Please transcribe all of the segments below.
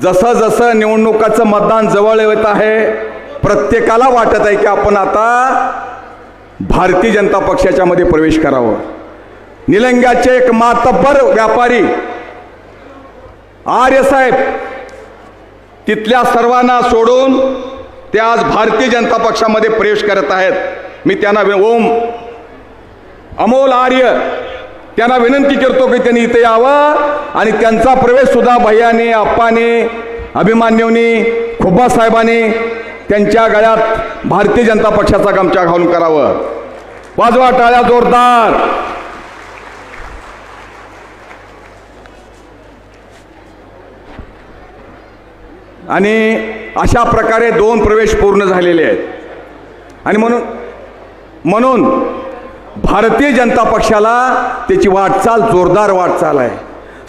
जसं जसं निवडणुकाचं मतदान जवळ येत आहे प्रत्येकाला वाटत आहे की आपण आता भारतीय जनता पक्षाच्या मध्ये प्रवेश करावं. निलंग्याचे एक मातब्बर व्यापारी आर्य साहेब तिथल्या सर्वांना सोडून ते आज भारतीय जनता पक्षामध्ये प्रवेश करत आहेत. मी त्यांना ओम अमोल आर्य त्यांना विनंती करतो की त्यांनी इथे यावं. आणि त्यांचा प्रवेश सुद्धा भैयाने आप्पाने अभिमान्यवनी खुब्बा साहेबांनी त्यांच्या गळ्यात भारतीय जनता पक्षाचा गमछा घालून करावं. वाजवा टाळ्या जोरदार. आणि अशा प्रकारे दोन प्रवेश पूर्ण झालेले आहेत. आणि म्हणून म्हणून भारतीय जनता पक्षाला त्याची वाटचाल जोरदार वाटचाल आहे.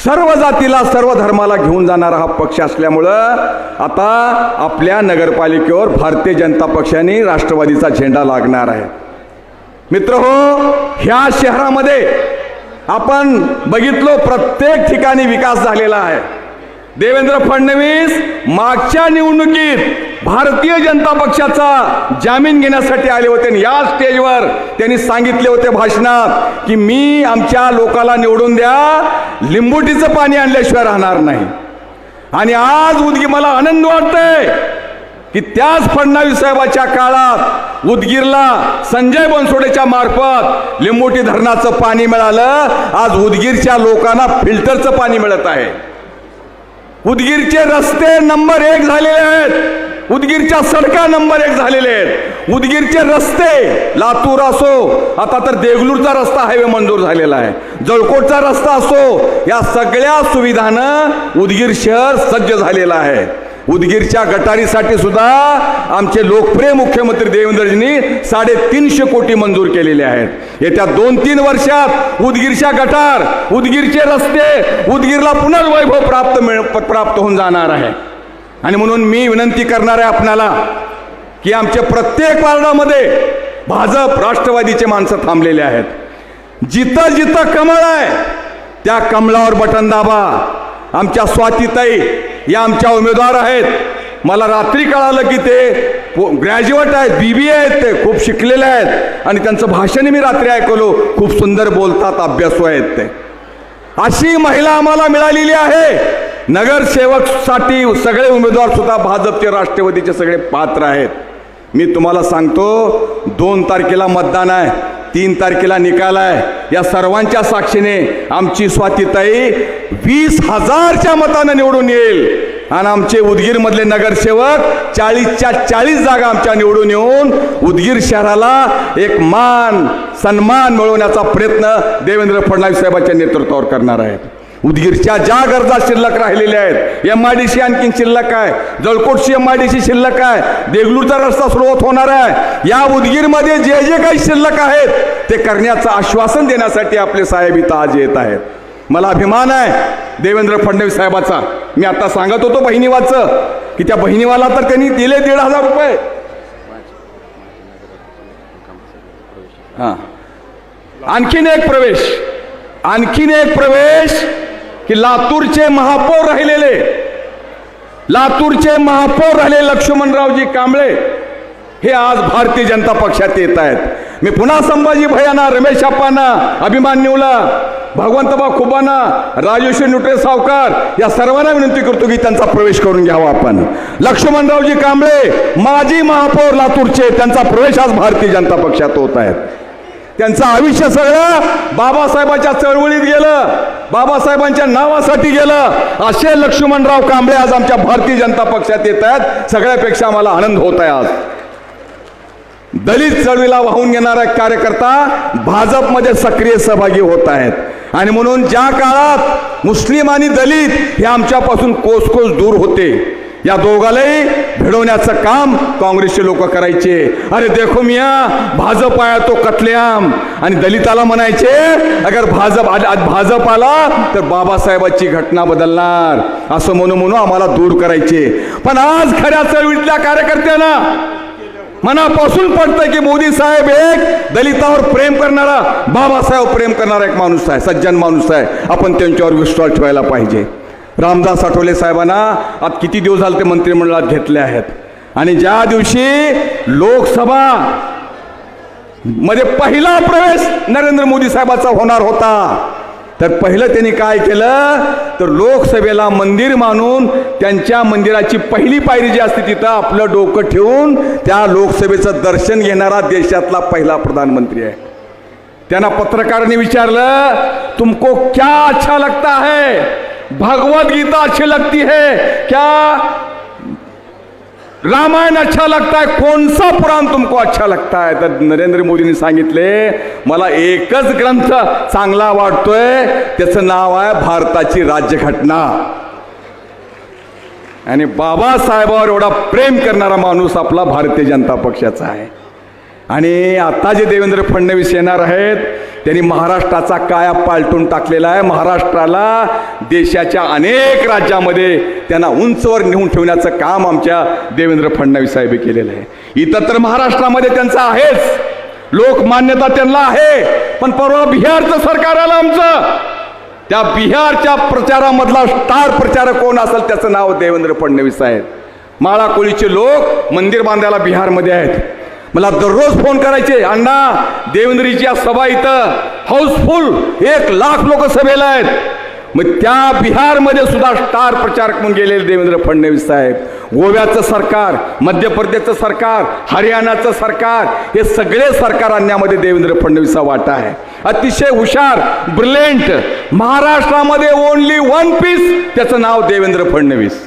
सर्व जातीला सर्व धर्माला घेऊन जाणारा हा पक्ष असल्यामुळं आता आपल्या नगरपालिकेवर भारतीय जनता पक्षाने राष्ट्रवादीचा झेंडा लागणार आहे. मित्र हो ह्या शहरामध्ये आपण बघितलो प्रत्येक ठिकाणी विकास झालेला आहे. देवेंद्र फडणवीस मागच्या निवडणुकीत भारतीय जनता पक्षाचा जामीन घेण्यासाठी आले होते आणि या स्टेजवर त्यांनी सांगितले होते भाषणात की मी आमच्या लोकाला निवडून द्या लिंबुटीचं पाणी आणल्याशिवाय राहणार नाही. आणि आज उदगी मला आनंद वाटतंय की त्याच फडणवीस साहेबाच्या काळात उदगीरला संजय बनसोडेच्या मार्फत लिंबोटी धरणाचं पाणी मिळालं. आज उदगीरच्या लोकांना फिल्टरचं पाणी मिळत आहे. उदगीरचे रस्ते नंबर एक झालेले आहेत. उदगीरच्या सडका नंबर एक झालेले आहेत. उदगीरचे रस्ते लातूर असो आता तर देगलूरचा रस्ता हायवे मंजूर झालेला आहे. जळकोटचा रस्ता असो या सगळ्या सुविधानं उदगीर शहर सज्ज झालेलं आहे. उदगीरच्या गटारीसाठी सुद्धा आमचे लोकप्रिय मुख्यमंत्री देवेंद्रजींनी साडेतीनशे कोटी मंजूर केलेले आहेत. येत्या दोन तीन वर्षात उदगीरच्या गटार उदगीरचे रस्ते उदगीरला पुनर्वैभव प्राप्त मिळ प्राप्त होऊन जाणार आहे. आणि म्हणून मी विनंती करणार आहे आपणाला की आमच्या प्रत्येक वार्डामध्ये भाजप राष्ट्रवादीचे माणसं थांबलेले आहेत. जिथं जिथं कमळ आहे त्या कमळावर बटन दाबा. आमच्या स्वातीताई या आमच्या उमेदवार आहेत. मला रात्री कळालं की ते ग्रॅज्युएट आहेत बी बी आहेत ते खूप शिकलेले आहेत. आणि त्यांचं भाषण मी रात्री ऐकलो. खूप सुंदर बोलतात अभ्यासू आहेत ते. अशी महिला आम्हाला मिळालेली आहे. नगरसेवकसाठी सगळे उमेदवार सुद्धा भाजपचे राष्ट्रवादीचे सगळे पात्र आहेत. मी तुम्हाला सांगतो दोन तारखेला मतदान आहे. तीन तारखेला निकाल आहे. या सर्वांच्या साक्षीने आमची स्वातीताई वीस हजारच्या मतानं निवडून येईल. आणि आमचे उदगीरमधले नगरसेवक चाळीसच्या चाळीस जागा आमच्या निवडून येऊन उदगीर शहराला एक मान सन्मान मिळवण्याचा प्रयत्न देवेंद्र फडणवीस साहेबांच्या नेतृत्वावर करणार आहेत. उदगीरच्या ज्या गरजा शिल्लक राहिलेल्या आहेत एम आय डी सी आणखी शिल्लक आहे जळकोटची एम आय डी सी शिल्लक आहे देगलूरचा रस्ता सुरुवात होणार आहे. या उदगीरमध्ये जे जे काही शिल्लक आहेत ते करण्याचं आश्वासन देण्यासाठी आपले साहेब इथं आज येत आहेत. मला अभिमान आहे देवेंद्र फडणवीस साहेबाचा. मी आता सांगत होतो बहिणीवाचं की त्या बहिणीवाला तर त्यांनी दिले दीड हजार रुपये. हां. आणखीन एक प्रवेश आणखीन एक प्रवेश. की लातूरचे महापौर राहिलेले. लातूरचे महापौर राहिले लक्ष्मणरावजी कांबळे हे आज भारतीय जनता पक्षात येत आहेत. मी पुन्हा संभाजी भयाना रमेश अप्पांना अभिमान्यूला भगवंतबा खुबाना राजेश्वर नुटे सावकार या सर्वांना विनंती करतो की त्यांचा प्रवेश करून घ्यावा आपण. लक्ष्मणरावजी कांबळे माजी महापौर लातूरचे त्यांचा प्रवेश आज भारतीय जनता पक्षात होत आहेत त्यांचं आयुष्य सगळं बाबासाहेबांच्या चळवळीत गेलं बाबासाहेबांच्या नावासाठी गेलं. असे लक्ष्मणराव कांबळे आज आमच्या भारतीय जनता पक्षात येत आहेत. सगळ्यापेक्षा आम्हाला आनंद होत आहे आज. दलित चळवीला वाहून घेणारा कार्यकर्ता भाजपमध्ये सक्रिय सहभागी होत आहेत. आणि म्हणून ज्या काळात मुस्लिम आणि दलित हे आमच्यापासून कोसकोस दूर होते या दोघालाही भिडवण्याचं काम काँग्रेसचे लोक करायचे. अरे देखो मिया भाजप आया तो कतलेआम. आणि दलिताला म्हणायचे अगर भाजप आज आज भाजप आला तर बाबासाहेबाची घटना बदलणार. असं म्हणून म्हणून आम्हाला दूर करायचे. पण आज खऱ्या चळवळीतल्या कार्यकर्त्यांना मनापासून पडतं की मोदी साहेब एक दलितावर प्रेम करणारा बाबासाहेब प्रेम करणारा एक माणूस आहे सज्जन माणूस आहे. आपण त्यांच्यावर विश्वास ठेवायला पाहिजे. रामदास आठवले साहेबांना आता किती दिवस झाले ते मंत्रिमंडळात घेतले आहेत. आणि ज्या दिवशी लोकसभा मध्ये पहिला प्रवेश नरेंद्र मोदी साहेबाचा होणार होता तर पहिलं त्यांनी काय केलं? तर लोकसभेला मंदिर मानून त्यांच्या मंदिराची पहिली पायरी जी असते तिथं आपलं डोकं ठेवून त्या लोकसभेचं दर्शन घेणारा देशातला पहिला प्रधानमंत्री आहे. त्यांना पत्रकारांनी विचारलं तुमको क्या अच्छा लगता है? भगवत गीता अच्छी लगती है। क्या रामायण अच्छा लगता है? कौन सा पुराण तुमको अच्छा लगता है? तर नरेंद्र मोदींनी सांगितले मला एकच ग्रंथ चांगला वाटतोय त्याचं नाव आहे भारताची राज्यघटना. आणि बाबासाहेबावर एवढा प्रेम करणारा माणूस आपला भारतीय जनता पक्षाचा आहे. आणि आता जे देवेंद्र फडणवीस येणार आहेत त्यांनी महाराष्ट्राचा काया पालटून टाकलेला आहे. महाराष्ट्राला देशाच्या अनेक राज्यामध्ये त्यांना उंचवर नेऊन ठेवण्याचं काम आमच्या देवेंद्र फडणवीस साहेब केलेलं आहे. इथं तर महाराष्ट्रामध्ये त्यांचं आहेच. लोकमान्यता त्यांना आहे. पण परवा बिहारचं सरकार आलं आमचं. त्या बिहारच्या प्रचारामधला स्टार प्रचारक कोण असेल त्याचं नाव देवेंद्र फडणवीस आहेत माळाकोळीचे लोक मंदिर बांधायला बिहारमध्ये आहेत. मला दररोज फोन करायचे अण्णा देवेंद्रीच्या सभा इथं हाऊसफुल एक लाख लोक सभेला आहेत. मग त्या बिहारमध्ये सुद्धा स्टार प्रचारक म्हणून गेलेले देवेंद्र फडणवीस साहेब. गोव्याचं सरकार मध्य प्रदेशचं सरकार हरियाणाचं सरकार हे सगळे सरकार आणण्यामध्ये देवेंद्र फडणवीसचा वाटा आहे. अतिशय हुशार ब्रिलियंट महाराष्ट्रामध्ये ओनली वन पीस त्याचं नाव देवेंद्र फडणवीस.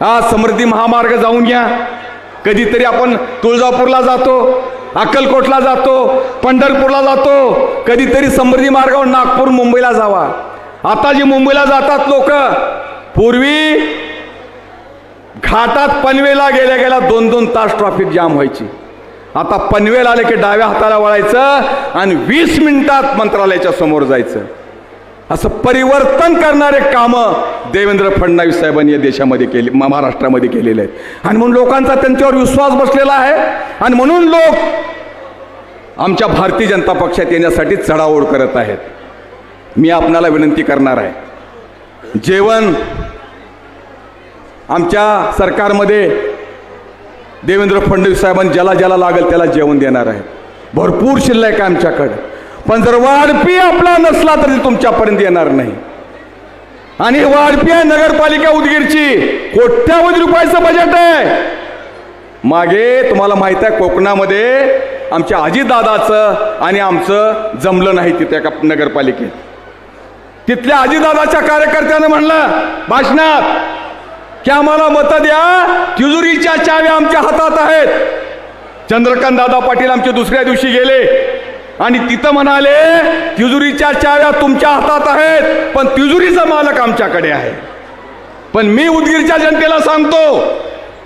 हा समृद्धी महामार्ग जाऊन घ्या. कधीतरी आपण तुळजापूरला जातो अक्कलकोटला जातो पंढरपूरला जातो कधीतरी समृद्धी मार्गावर नागपूर मुंबईला जावा. आता जी मुंबईला जातात लोक पूर्वी घाटात पनवेला गेल्या गेल्या दोन दोन तास ट्रॉफिक जाम व्हायची. आता पनवेल आले की डाव्या हाताला वळायचं आणि वीस मिनिटात मंत्रालयाच्या समोर जायचं. असं परिवर्तन करणारे कामं देवेंद्र फडणवीस साहेबांनी या देशामध्ये केले महाराष्ट्रामध्ये केलेले आहेत. आणि म्हणून लोकांचा त्यांच्यावर विश्वास बसलेला आहे. आणि म्हणून लोक आमच्या भारतीय जनता पक्षात येण्यासाठी चढाओढ करत आहेत. मी आपणाला विनंती करणार आहे. जेवण आमच्या सरकारमध्ये देवेंद्र फडणवीस साहेबांनी ज्याला ज्याला लागेल त्याला जेवण देणार आहे. भरपूर शिल्लक आहे आमच्याकडे. पण जर वाढपी आपला नसला तरी तुमच्यापर्यंत येणार नाही. आणि वाढपी आहे नगरपालिका उदगीरची. कोट्यावधी रुपयाचं बजेट आहे. मागे तुम्हाला माहीत आहे कोकणामध्ये आमच्या आजीदादाचं आणि आमचं जमलं नाही तिथे एका नगरपालिकेत. तिथल्या आजीदादाच्या कार्यकर्त्यानं म्हणलं भाषणात की आम्हाला मतं द्या तिजुरीच्या चाव्या आमच्या हातात आहेत. चंद्रकांत दादा पाटील आमचे दुसऱ्या दिवशी गेले. आणि तिथं म्हणाले तिजुरीच्या चाव्या तुमच्या हातात आहेत पण तिजुरीचा मालक आमच्याकडे आहे. पण मी उदगीरच्या जनतेला सांगतो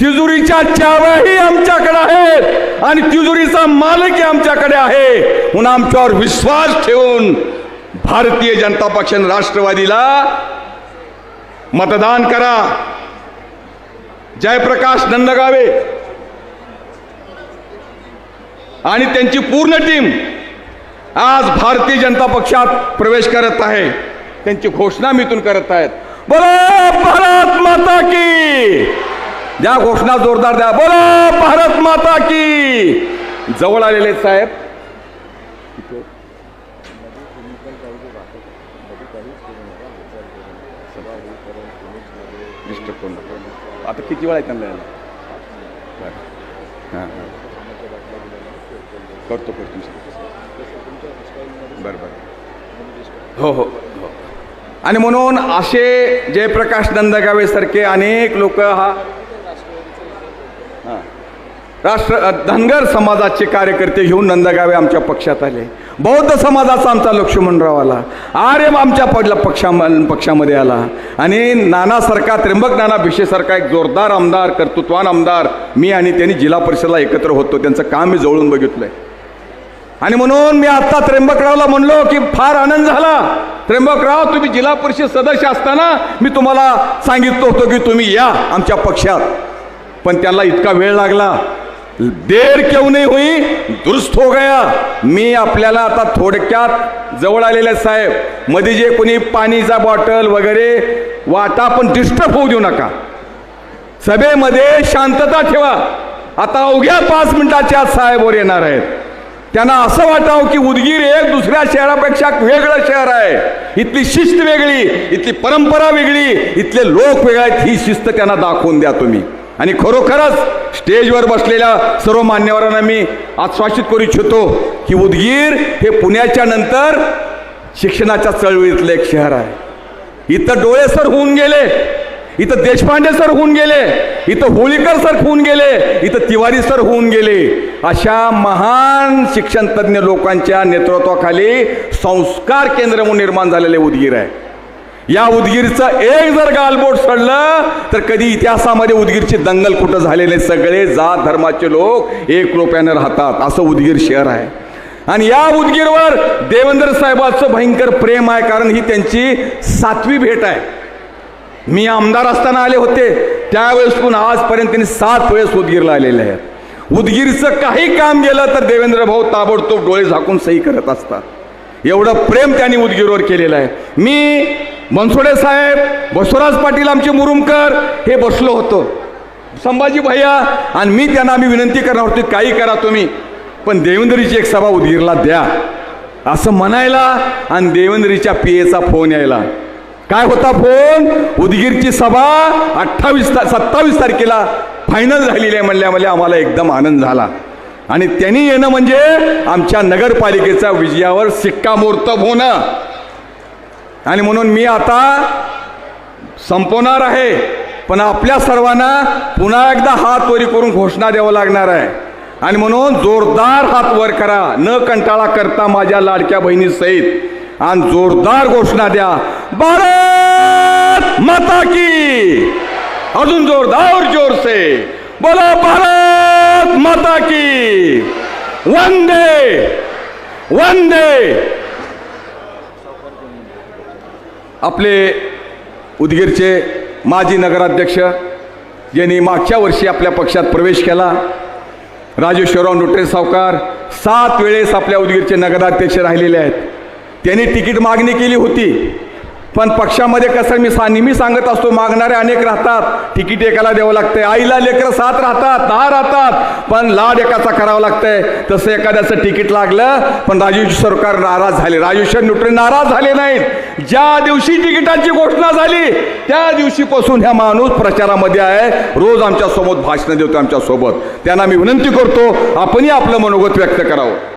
तिजुरीच्या चाव्याही आमच्याकडे आहेत आणि तिजुरीचा मालकही आमच्याकडे आहे. म्हणून आमच्यावर विश्वास ठेवून भारतीय जनता पक्षाने राष्ट्रवादीला मतदान करा. जयप्रकाश नंदगावे आणि त्यांची पूर्ण टीम आज भारतीय जनता पक्षात प्रवेश करत आहे. त्यांची घोषणा मिथून करत आहेत बोला भारत माता की! द्या घोषणा जोरदार द्या. बोला भारत माता की! जवळ आलेले साहेब. आता किती वेळा आहे त्यांना यायला? करतो करतो. बरं बरं हो हो हो. आणि म्हणून असे जयप्रकाश नंदगावेसारखे अनेक लोक हा राष्ट्र धनगर समाजाचे कार्यकर्ते घेऊन नंदगावे आमच्या पक्षात आले. बौद्ध समाजाचा आमचा लक्ष्मणराव आला आर्य आमच्या पडला पक्षा पक्षामध्ये आला. आणि नानासारखा त्र्यंबक नाना भिशेसारखा एक जोरदार आमदार कर्तृत्वान आमदार मी आणि त्यांनी जिल्हा परिषदला एकत्र होतो. त्यांचं काम मी जवळून बघितलं आहे आणि म्हणून मी आत्ता त्र्यंबकरावला म्हणलो की फार आनंद झाला. त्र्यंबकराव तुम्ही जिल्हा परिषद सदस्य असताना मी तुम्हाला सांगितलं होतं की तुम्ही या आमच्या पक्षात. पण त्यांना इतका वेळ लागला. देर क्यों नाही होई दुरुस्त हो गया. मी आपल्याला आता थोडक्यात जवळ आलेले साहेब. मध्ये जे कोणी पाणीचा बॉटल वगैरे वाटा पण डिस्टर्ब होऊ देऊ नका. सभेमध्ये शांतता ठेवा. आता अवघ्या पाच मिनिटाच्या साहेबवर येणार आहेत. त्यांना असं वाटावं की उदगीर एक दुसऱ्या शहरापेक्षा वेगळं शहर आहे. इथली शिस्त वेगळी इथली परंपरा वेगळी इथले लोक वेगळे आहेत ही शिस्त त्यांना दाखवून द्या तुम्ही. आणि खरोखरच स्टेजवर बसलेल्या सर्व मान्यवरांना मी आश्वासित करू इच्छितो की उदगीर हे पुण्याच्या नंतर शिक्षणाच्या चळवळीतलं एक शहर आहे. इथं डोळेसर होऊन गेले. इथं देशपांडे सर होऊन गेले इथं होळीकर सर होऊन गेले इथं तिवारी सर होऊन गेले. अशा महान शिक्षणतज्ञ लोकांच्या नेतृत्वाखाली संस्कार केंद्र म्हणून निर्माण झालेले उदगीर आहे. या उदगीरचं एक जर गालबोट सडलं तर कधी इतिहासामध्ये उदगीरची दंगल कुठं झालेले सगळे जात धर्माचे लोक एक रुपयानं राहतात असं उदगीर शहर आहे. आणि या उदगीरवर देवेंद्र साहेबाचं भयंकर प्रेम आहे कारण ही त्यांची सातवी भेट आहे. मी आमदार असताना आले होते. त्यावेळेस पण आजपर्यंत त्यांनी सात वेळेस उदगीरला आलेले आहेत. उदगीरचं काही काम गेलं तर देवेंद्र भाऊ ताबडतोब डोळे झाकून सही करत असतात. एवढं प्रेम त्यांनी उदगीरवर केलेलं आहे. मी बनसोडे साहेब बसवराज पाटील आमचे मुरुमकर हे बसलो होतो. संभाजी भैया आणि मी त्यांना आम्ही विनंती करणार होती काही करा तुम्ही पण देवेंद्रीची एक सभा उदगीरला द्या. असं म्हणायला आणि देवेंद्रीच्या पी एचा फोन यायला. काय होता फोन? उदगीरची सभा अठ्ठावीस ता सत्तावीस तारखेला फायनल झालेली आहे म्हणल्यामध्ये आम्हाला एकदम आनंद झाला. आणि त्यांनी येणं म्हणजे आमच्या नगरपालिकेचा विजयावर शिक्कामोर्तब होणं. आणि म्हणून मी आता संपवणार आहे. पण आपल्या सर्वांना पुन्हा एकदा हात वरी करून घोषणा द्यावं लागणार आहे. आणि म्हणून जोरदार हात वर करा. न कंटाळा करता माझ्या लाडक्या बहिणी सहित. आणि जोरदार घोषणा द्या. भारत माता की। अजून जोरदार जोर से। बोला भारत माता की। वंदे वंदे। आपले उदगीरचे माजी नगराध्यक्ष यांनी मागच्या वर्षी आपल्या पक्षात प्रवेश केला राजेश्वरराव नोटरे सावकार सात वेळेस आपल्या उदगीरचे नगराध्यक्ष राहिलेले आहेत. त्यांनी तिकीट मागणी केली होती. पण पक्षामध्ये कसं मी सा नेहमी सांगत असतो मागणारे अनेक राहतात. तिकीट एकाला द्यावं लागतंय. आईला लेकरं सात राहतात दहा राहतात. पण लाड एकाचा करावं लागतंय. तसं एखाद्याचं तिकीट लागलं पण राजेश सरकार नाराज झाले. राजेश्वर न्यूट्रे नाराज झाले नाहीत. ज्या दिवशी तिकिटाची घोषणा झाली त्या दिवशीपासून ह्या माणूस प्रचारामध्ये आहे. रोज आमच्यासोबत भाषणं देतो आमच्यासोबत. त्यांना मी विनंती करतो आपणही आपलं मनोगत व्यक्त करावं.